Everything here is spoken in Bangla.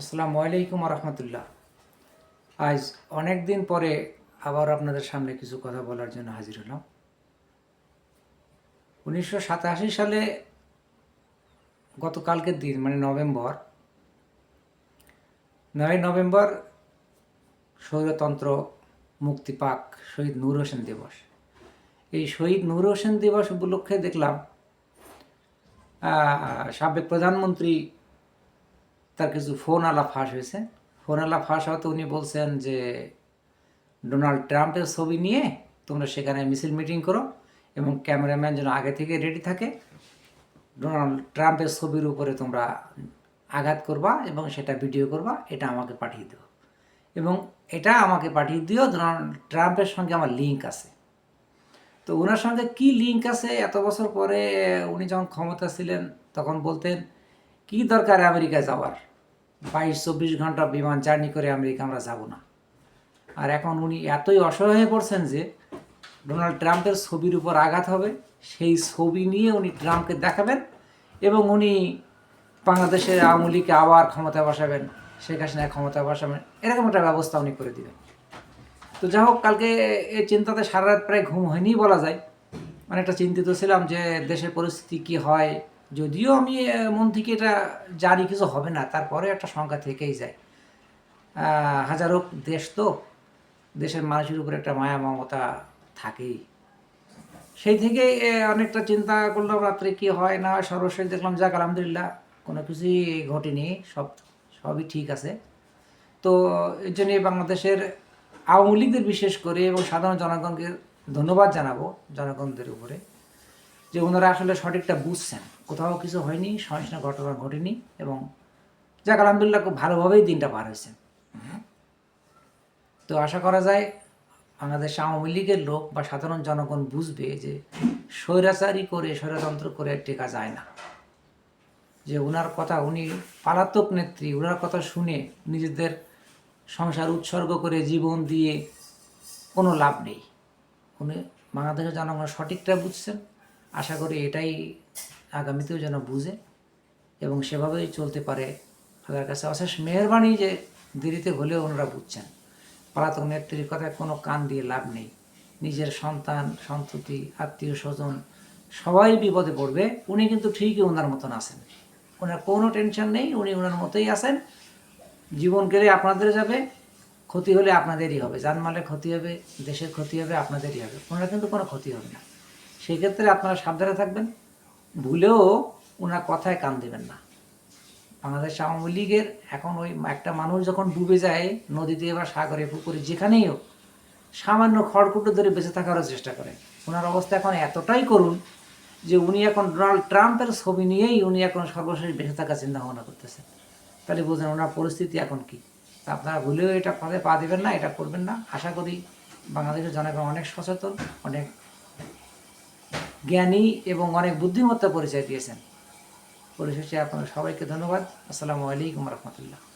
আসসালামু আলাইকুম রহমতুল্লাহ আজ অনেক দিন পরে আবার আপনাদের সামনে কিছু কথা বলার জন্য হাজির হলাম। উনিশশো সাতাশি সালে গতকালকের দিন মানে নভেম্বর, নয় নভেম্বর স্বৈরতন্ত্র মুক্তি পাক শহীদ নূর হোসেন দিবস। এই শহীদ নূর হোসেন দিবস উপলক্ষে দেখলাম সাবেক প্রধানমন্ত্রী তার কিছু ফোন আলা ফাঁস হয়েছে। ফোন আলা ফাঁস হওয়াতে উনি বলছেন যে, ডোনাল্ড ট্রাম্পের ছবি নিয়ে তোমরা সেখানে মিছিল মিটিং করো এবং ক্যামেরাম্যান যেন আগে থেকে রেডি থাকে। ডোনাল্ড ট্রাম্পের ছবির উপরে তোমরা আঘাত করবা এবং সেটা ভিডিও করবা, এটা আমাকে পাঠিয়ে দিও। এবং এটা আমাকে পাঠিয়ে দিও ডোনাল্ড ট্রাম্পের সঙ্গে আমার লিঙ্ক আছে। তো ওনার সঙ্গে কি লিঙ্ক আছে? এত বছর পরে উনি যখন ক্ষমতা ছিলেন, তখন বলতেন, কি দরকার আমেরিকা যাওয়ার? বাইশ চব্বিশ ঘণ্টা বিমান জার্নি করে আমেরিকা আমরা যাব না। আর এখন উনি এতই অসহায় হয়ে পড়ছেন যে ডোনাল্ড ট্রাম্পের ছবির উপর আঘাত হবে, সেই ছবি নিয়ে উনি ট্রাম্পকে দেখাবেন এবং উনি বাংলাদেশের আওয়ামী লীগকে আবার ক্ষমতা বসাবেন, শেখ হাসিনা ক্ষমতা বসাবেন, এরকম একটা ব্যবস্থা উনি করে দিবেন। তো যাই হোক, কালকে এই চিন্তাতে সারা রাত প্রায় ঘুম হয়নি বলা যায়। অনেকটা চিন্তিত ছিলাম যে দেশের পরিস্থিতি কি হয় যদিও আমি মন থেকে এটা জানি কিছু হবে না, তারপরে একটা সংখ্যা থেকেই যায়। হাজারো দেশ তো, দেশের মানুষের উপর একটা মায়া মমতা থাকেই। সেই থেকে অনেকটা চিন্তা করলাম রাত্রে কি হয়, না সর্বশেষ দেখলাম, যাক, আলহামদুলিল্লাহ, কোনো কিছুই ঘটেনি, সব, সবই ঠিক আছে। তো, এর জন্য বাংলাদেশের আওয়ামী লীগদের বিশেষ করে এবং সাধারণ জনগণকে ধন্যবাদ জানাব, জনগণদের উপরে। যে ওনারা আসলে সঠিকটা বুঝছেন। কোথাও কিছু হয়নি সহিংস ঘটনা ঘটেনি এবং যাক, আলহামদুলিল্লাহ খুব ভালোভাবেই দিনটা পার হয়েছে। তো আশা করা যায় বাংলাদেশ আওয়ামী লীগের লোক বা সাধারণ জনগণ বুঝবে যে স্বৈরাচারী করে, স্বৈরতন্ত্র করে টেকা যায় না। যে ওনার কথা উনি পালাতক নেত্রী ওনার কথা শুনে নিজেদের সংসার উৎসর্গ করে জীবন দিয়ে কোনো লাভ নেই। উনি বাংলাদেশের জনগণ সঠিকটা বুঝছেন। আশা করি এটাই আগামীতেও যেন বুঝে এবং সেভাবেই চলতে পারে তাদের কাছে। অশেষ মেহরবানি যে দেরিতে হলেও ওনারা বুঝছেন। পলাতক নেত্রীর কথায় কোনো কান দিয়ে লাভ নেই। নিজের সন্তান, সন্ততি, আত্মীয় স্বজন সবাই বিপদে পড়বে। উনি কিন্তু ঠিকই ওনার মতন আছেন। ওনার কোনো টেনশন নেই, উনি ওনার মতোই আছেন। জীবন গেলে আপনাদের যাবে, ক্ষতি হলে আপনাদেরই হবে। জানমালের ক্ষতি হবে, দেশের ক্ষতি হবে, আপনাদেরই হবে। ওনার কিন্তু কোনো ক্ষতি হবে না। সেক্ষেত্রে আপনারা সাবধানে থাকবেন। ভুলেও ওনার কথায় কান দেবেন না। বাংলাদেশ আওয়ামী লীগের এখন ওই একটা মানুষ যখন ডুবে যায়, নদীতে বা সাগরে, পুকুরে, যেখানেই হোক, সামান্য খড়কুটো ধরে বেঁচে থাকারও চেষ্টা করে। ওনার অবস্থা এখন এতটাই করুন যে উনি এখন ডোনাল্ড ট্রাম্পের ছবি নিয়েই উনি এখন সর্বশেষ বেঁচে থাকার চিন্তা ভাবনা করতেছেন। তাহলে বুঝলেন ওনার পরিস্থিতি এখন কি। আপনারা ভুলেও এটা পা দেবেন না, এটা করবেন না। আশা করি বাংলাদেশের জনগণ অনেক সচেতন, অনেক জ্ঞানী এবং অনেক বুদ্ধিমত্তা পরিচয় দিয়েছেন। পরিশেষে আপনার সবাইকে ধন্যবাদ। আসসালামু আলাইকুম রহমতুল্লাহ।